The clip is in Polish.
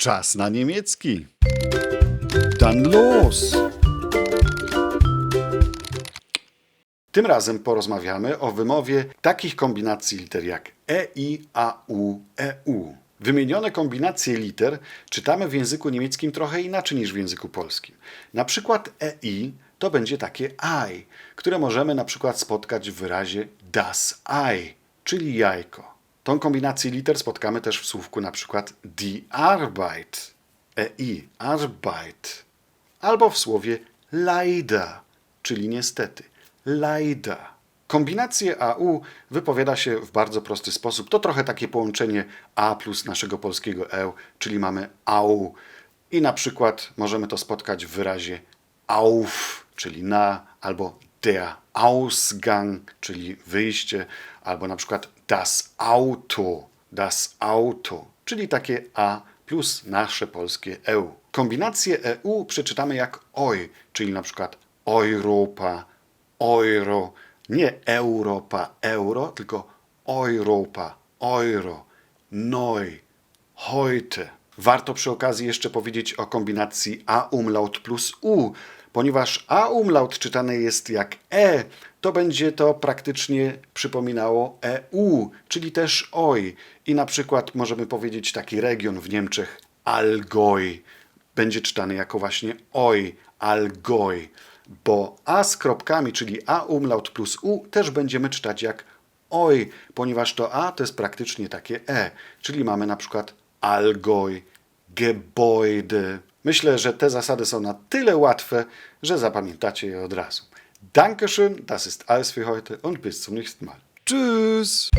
Czas na niemiecki. Dann los! Tym razem porozmawiamy o wymowie takich kombinacji liter jak e, i, a, u, e, u. Wymienione kombinacje liter czytamy w języku niemieckim trochę inaczej niż w języku polskim. Na przykład e, i to będzie takie ei, które możemy na przykład spotkać w wyrazie das Ei, czyli jajko. Tą kombinację liter spotkamy też w słówku na przykład die Arbeit, ei, Arbeit, albo w słowie leider, czyli niestety, leider. Kombinację AU wypowiada się w bardzo prosty sposób. To trochę takie połączenie A plus naszego polskiego E, czyli mamy AU. I na przykład możemy to spotkać w wyrazie auf, czyli na, albo der Ausgang, czyli wyjście, albo na przykład das Auto, das Auto, czyli takie A plus nasze polskie EU. Kombinację EU przeczytamy jak OJ, czyli na przykład Europa, euro, nie Europa, euro, tylko Europa, euro, neu, heute. Warto przy okazji jeszcze powiedzieć o kombinacji A umlaut plus U, ponieważ A umlaut czytane jest jak E, to będzie to praktycznie przypominało EU, czyli też OJ. I na przykład możemy powiedzieć taki region w Niemczech Allgäu będzie czytany jako właśnie oj, Allgäu, bo a z kropkami, czyli a umlaut plus u, też będziemy czytać jak oj, ponieważ to a to jest praktycznie takie e, czyli mamy na przykład Allgäu, Gebäude. Myślę, że te zasady są na tyle łatwe, że zapamiętacie je od razu. Dankeschön, das ist alles für heute und bis zum nächsten Mal. Tschüss!